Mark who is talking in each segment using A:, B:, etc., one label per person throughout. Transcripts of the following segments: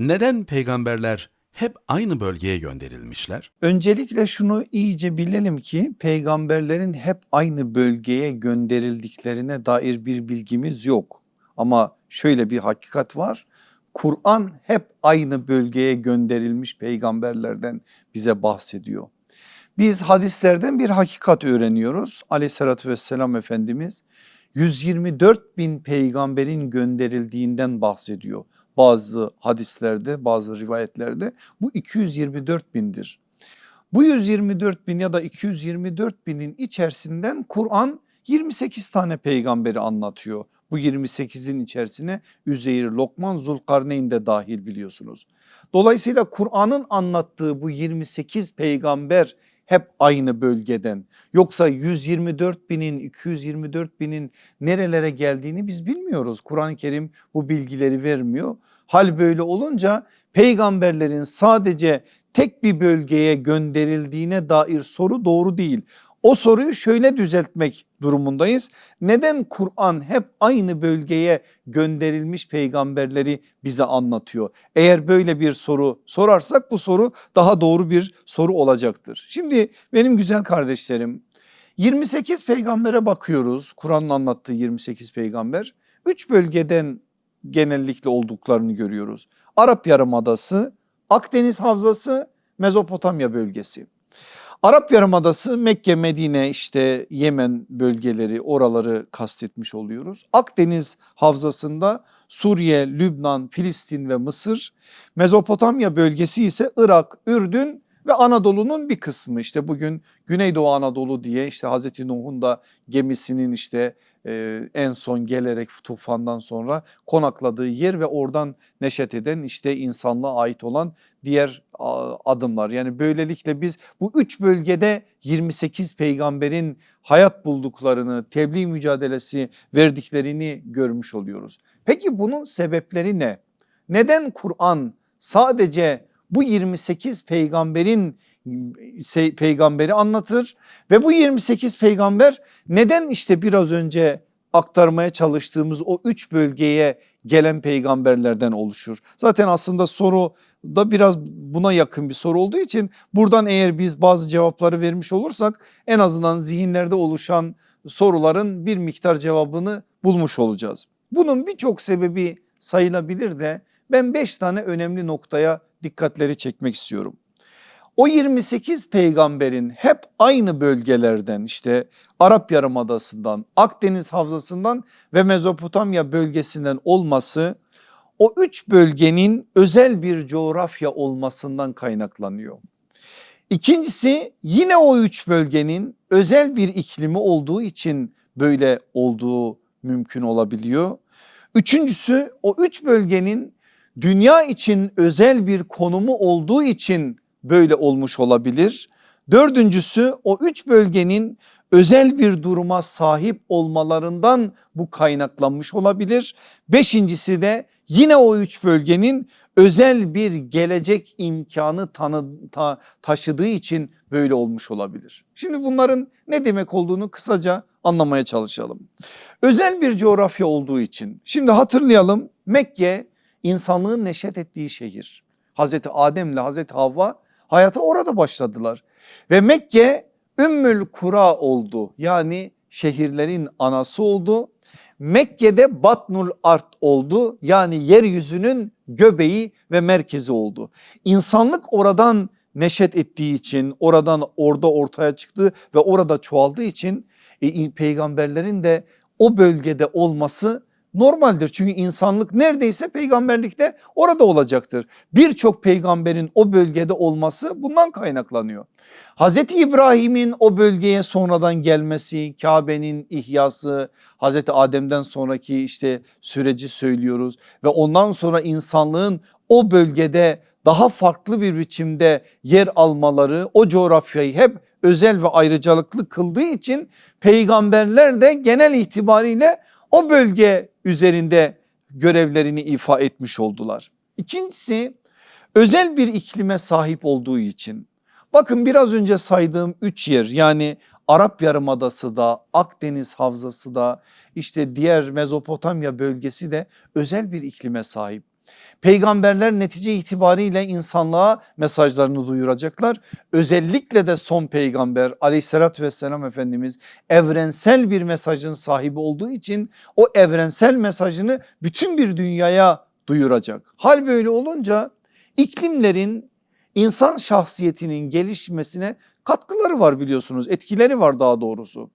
A: Neden peygamberler hep aynı bölgeye gönderilmişler?
B: Öncelikle şunu iyice bilelim ki peygamberlerin hep aynı bölgeye gönderildiklerine dair bir bilgimiz yok. Ama şöyle bir hakikat var. Kur'an hep aynı bölgeye gönderilmiş peygamberlerden bize bahsediyor. Biz hadislerden bir hakikat öğreniyoruz. Aleyhissalatü vesselam Efendimiz 124 bin peygamberin gönderildiğinden bahsediyor. Bazı hadislerde bazı rivayetlerde bu 224 bindir. Bu 124 bin ya da 224 binin içerisinden Kur'an 28 tane peygamberi anlatıyor. Bu 28'in içerisine Üzeyir, Lokman, Zulkarneyn de dahil biliyorsunuz. Dolayısıyla Kur'an'ın anlattığı bu 28 peygamber hep aynı bölgeden. Yoksa 124 binin 224 binin nerelere geldiğini biz bilmiyoruz. Kur'an-ı Kerim bu bilgileri vermiyor. Hal böyle olunca peygamberlerin sadece tek bir bölgeye gönderildiğine dair soru doğru değil. O soruyu şöyle düzeltmek durumundayız. Neden Kur'an hep aynı bölgeye gönderilmiş peygamberleri bize anlatıyor? Eğer böyle bir soru sorarsak bu soru daha doğru bir soru olacaktır. Şimdi benim güzel kardeşlerim 28 peygambere bakıyoruz. Kur'an'ın anlattığı 28 peygamber. 3 bölgeden genellikle olduklarını görüyoruz. Arap Yarımadası, Akdeniz Havzası, Mezopotamya bölgesi. Arap Yarımadası Mekke, Medine işte Yemen bölgeleri oraları kastetmiş oluyoruz. Akdeniz havzasında Suriye, Lübnan, Filistin ve Mısır. Mezopotamya bölgesi ise Irak, Ürdün ve Anadolu'nun bir kısmı işte bugün Güneydoğu Anadolu diye işte Hazreti Nuh'un da gemisinin işte e, en son gelerek tufandan sonra konakladığı yer ve oradan neşet eden işte insanlığa ait olan diğer adımlar. Yani böylelikle biz bu üç bölgede 28 peygamberin hayat bulduklarını, tebliğ mücadelesi verdiklerini görmüş oluyoruz. Peki bunun sebepleri ne? Neden Kur'an sadece bu 28 peygamberin peygamberi anlatır ve bu 28 peygamber neden işte biraz önce aktarmaya çalıştığımız o üç bölgeye gelen peygamberlerden oluşur. Zaten aslında soru da biraz buna yakın bir soru olduğu için buradan eğer biz bazı cevapları vermiş olursak en azından zihinlerde oluşan soruların bir miktar cevabını bulmuş olacağız. Bunun birçok sebebi sayılabilir de ben 5 tane önemli noktaya dikkatleri çekmek istiyorum. O 28 peygamberin hep aynı bölgelerden işte Arap Yarımadası'ndan, Akdeniz Havzası'ndan ve Mezopotamya bölgesinden olması o üç bölgenin özel bir coğrafya olmasından kaynaklanıyor. İkincisi yine o üç bölgenin özel bir iklimi olduğu için böyle olduğu mümkün olabiliyor. Üçüncüsü o üç bölgenin dünya için özel bir konumu olduğu için böyle olmuş olabilir. Dördüncüsü o üç bölgenin özel bir duruma sahip olmalarından bu kaynaklanmış olabilir. Beşincisi de yine o üç bölgenin özel bir gelecek imkanı tanı, ta, taşıdığı için böyle olmuş olabilir. Şimdi bunların ne demek olduğunu kısaca anlamaya çalışalım. Özel bir coğrafya olduğu için şimdi hatırlayalım Mekke insanlığın neşet ettiği şehir. Hazreti Adem ile Hazreti Havva hayata orada başladılar. Ve Mekke Ümmül Kura oldu yani şehirlerin anası oldu. Mekke'de Batnul Art oldu yani yeryüzünün göbeği ve merkezi oldu. İnsanlık oradan neşet ettiği için oradan orada ortaya çıktı ve orada çoğaldığı için e, peygamberlerin de o bölgede olması normaldir. Çünkü insanlık neredeyse peygamberlikte orada olacaktır. Birçok peygamberin o bölgede olması bundan kaynaklanıyor. Hazreti İbrahim'in o bölgeye sonradan gelmesi, Kabe'nin ihyası, Hazreti Adem'den sonraki işte süreci söylüyoruz ve ondan sonra insanlığın o bölgede daha farklı bir biçimde yer almaları o coğrafyayı hep özel ve ayrıcalıklı kıldığı için peygamberler de genel itibariyle o bölge üzerinde görevlerini ifa etmiş oldular. İkincisi özel bir iklime sahip olduğu için bakın biraz önce saydığım üç yer yani Arap Yarımadası da Akdeniz Havzası da işte diğer Mezopotamya bölgesi de özel bir iklime sahip. Peygamberler netice itibariyle insanlığa mesajlarını duyuracaklar. Özellikle de son peygamber aleyhissalatü vesselam Efendimiz evrensel bir mesajın sahibi olduğu için o evrensel mesajını bütün bir dünyaya duyuracak. Hal böyle olunca iklimlerin insan şahsiyetinin gelişmesine katkıları var biliyorsunuz etkileri var daha doğrusu.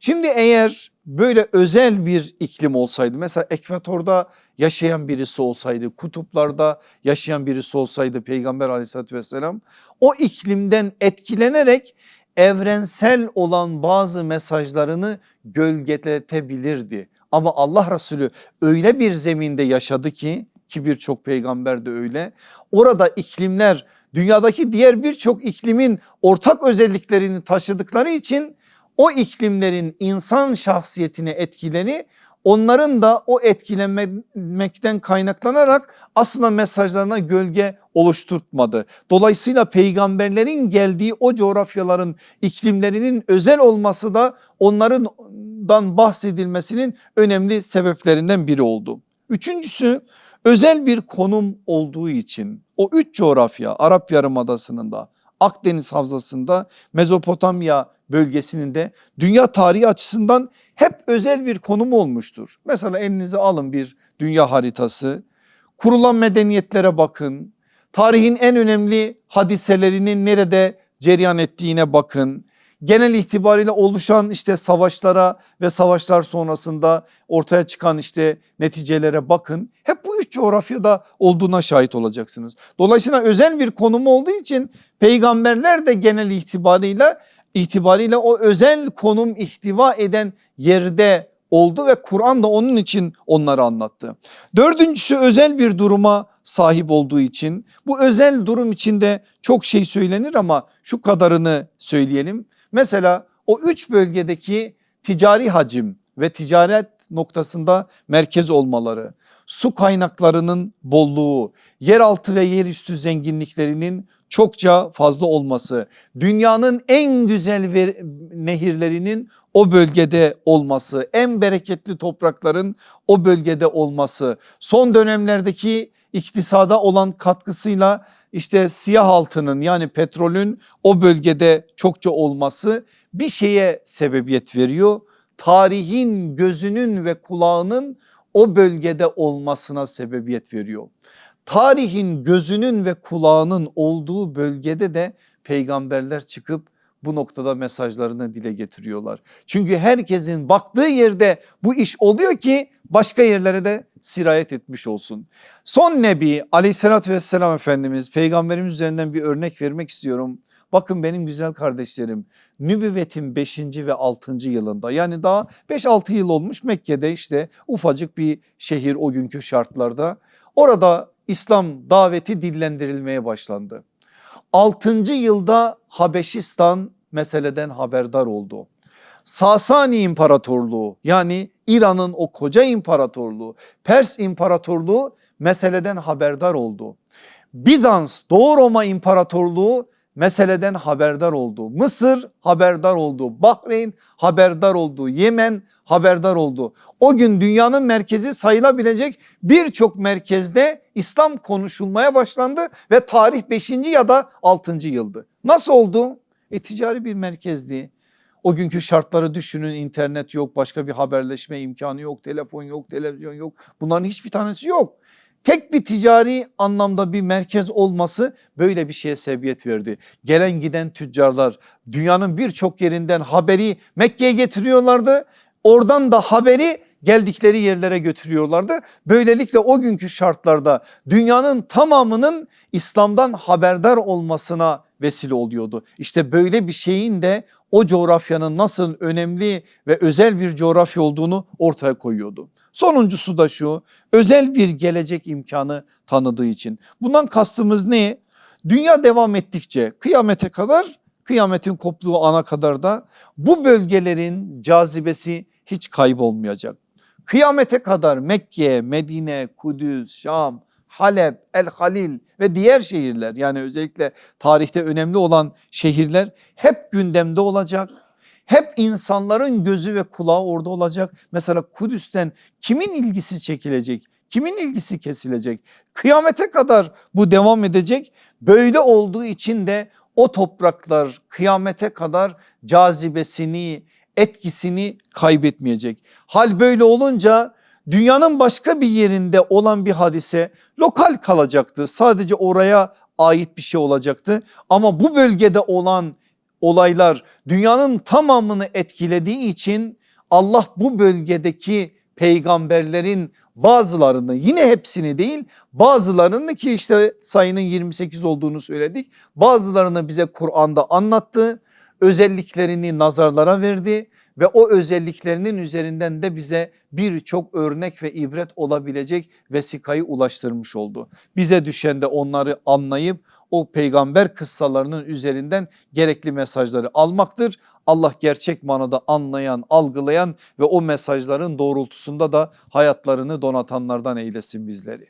B: Şimdi eğer böyle özel bir iklim olsaydı mesela ekvatorda yaşayan birisi olsaydı kutuplarda yaşayan birisi olsaydı peygamber aleyhissalatü vesselam o iklimden etkilenerek evrensel olan bazı mesajlarını gölgeletebilirdi. Ama Allah Resulü öyle bir zeminde yaşadı ki ki birçok peygamber de öyle. Orada iklimler dünyadaki diğer birçok iklimin ortak özelliklerini taşıdıkları için o iklimlerin insan şahsiyetine etkileri onların da o etkilenmekten kaynaklanarak aslında mesajlarına gölge oluşturtmadı. Dolayısıyla peygamberlerin geldiği o coğrafyaların iklimlerinin özel olması da onlardan bahsedilmesinin önemli sebeplerinden biri oldu. Üçüncüsü özel bir konum olduğu için o üç coğrafya Arap Yarımadası'nın da Akdeniz Havzası'nda Mezopotamya bölgesinin de dünya tarihi açısından hep özel bir konumu olmuştur. Mesela elinize alın bir dünya haritası kurulan medeniyetlere bakın tarihin en önemli hadiselerinin nerede cereyan ettiğine bakın. Genel itibariyle oluşan işte savaşlara ve savaşlar sonrasında ortaya çıkan işte neticelere bakın. Hep bu üç coğrafyada olduğuna şahit olacaksınız. Dolayısıyla özel bir konumu olduğu için peygamberler de genel itibariyle itibariyle o özel konum ihtiva eden yerde oldu ve Kur'an da onun için onları anlattı. Dördüncüsü özel bir duruma sahip olduğu için bu özel durum içinde çok şey söylenir ama şu kadarını söyleyelim. Mesela o üç bölgedeki ticari hacim ve ticaret noktasında merkez olmaları, su kaynaklarının bolluğu, yeraltı ve yerüstü zenginliklerinin çokça fazla olması, dünyanın en güzel ver- nehirlerinin o bölgede olması, en bereketli toprakların o bölgede olması, son dönemlerdeki iktisada olan katkısıyla işte siyah altının yani petrolün o bölgede çokça olması bir şeye sebebiyet veriyor. Tarihin gözünün ve kulağının o bölgede olmasına sebebiyet veriyor. Tarihin gözünün ve kulağının olduğu bölgede de peygamberler çıkıp bu noktada mesajlarını dile getiriyorlar. Çünkü herkesin baktığı yerde bu iş oluyor ki başka yerlere de sirayet etmiş olsun. Son nebi aleyhissalatü vesselam efendimiz peygamberimiz üzerinden bir örnek vermek istiyorum. Bakın benim güzel kardeşlerim nübüvvetin 5. ve 6. yılında yani daha 5-6 yıl olmuş Mekke'de işte ufacık bir şehir o günkü şartlarda. Orada İslam daveti dillendirilmeye başlandı. 6. yılda Habeşistan meseleden haberdar oldu. Sasani İmparatorluğu yani İran'ın o koca imparatorluğu Pers İmparatorluğu meseleden haberdar oldu. Bizans Doğu Roma İmparatorluğu meseleden haberdar oldu. Mısır haberdar oldu. Bahreyn haberdar oldu. Yemen haberdar oldu. O gün dünyanın merkezi sayılabilecek birçok merkezde İslam konuşulmaya başlandı ve tarih 5. ya da 6. yıldı. Nasıl oldu? E ticari bir merkezdi. O günkü şartları düşünün internet yok başka bir haberleşme imkanı yok telefon yok televizyon yok bunların hiçbir tanesi yok. Tek bir ticari anlamda bir merkez olması böyle bir şeye sebebiyet verdi. Gelen giden tüccarlar dünyanın birçok yerinden haberi Mekke'ye getiriyorlardı. Oradan da haberi geldikleri yerlere götürüyorlardı. Böylelikle o günkü şartlarda dünyanın tamamının İslam'dan haberdar olmasına vesile oluyordu. İşte böyle bir şeyin de o coğrafyanın nasıl önemli ve özel bir coğrafya olduğunu ortaya koyuyordu. Sonuncusu da şu özel bir gelecek imkanı tanıdığı için. Bundan kastımız ne? Dünya devam ettikçe kıyamete kadar kıyametin koptuğu ana kadar da bu bölgelerin cazibesi hiç kaybolmayacak. Kıyamete kadar Mekke, Medine, Kudüs, Şam, Halep, El Halil ve diğer şehirler yani özellikle tarihte önemli olan şehirler hep gündemde olacak. Hep insanların gözü ve kulağı orada olacak. Mesela Kudüs'ten kimin ilgisi çekilecek? Kimin ilgisi kesilecek? Kıyamete kadar bu devam edecek. Böyle olduğu için de o topraklar kıyamete kadar cazibesini, etkisini kaybetmeyecek. Hal böyle olunca dünyanın başka bir yerinde olan bir hadise lokal kalacaktı. Sadece oraya ait bir şey olacaktı. Ama bu bölgede olan olaylar dünyanın tamamını etkilediği için Allah bu bölgedeki peygamberlerin bazılarını yine hepsini değil bazılarını ki işte sayının 28 olduğunu söyledik. Bazılarını bize Kur'an'da anlattı. Özelliklerini nazarlara verdi ve o özelliklerinin üzerinden de bize birçok örnek ve ibret olabilecek vesikayı ulaştırmış oldu. Bize düşen de onları anlayıp o peygamber kıssalarının üzerinden gerekli mesajları almaktır. Allah gerçek manada anlayan, algılayan ve o mesajların doğrultusunda da hayatlarını donatanlardan eylesin bizleri.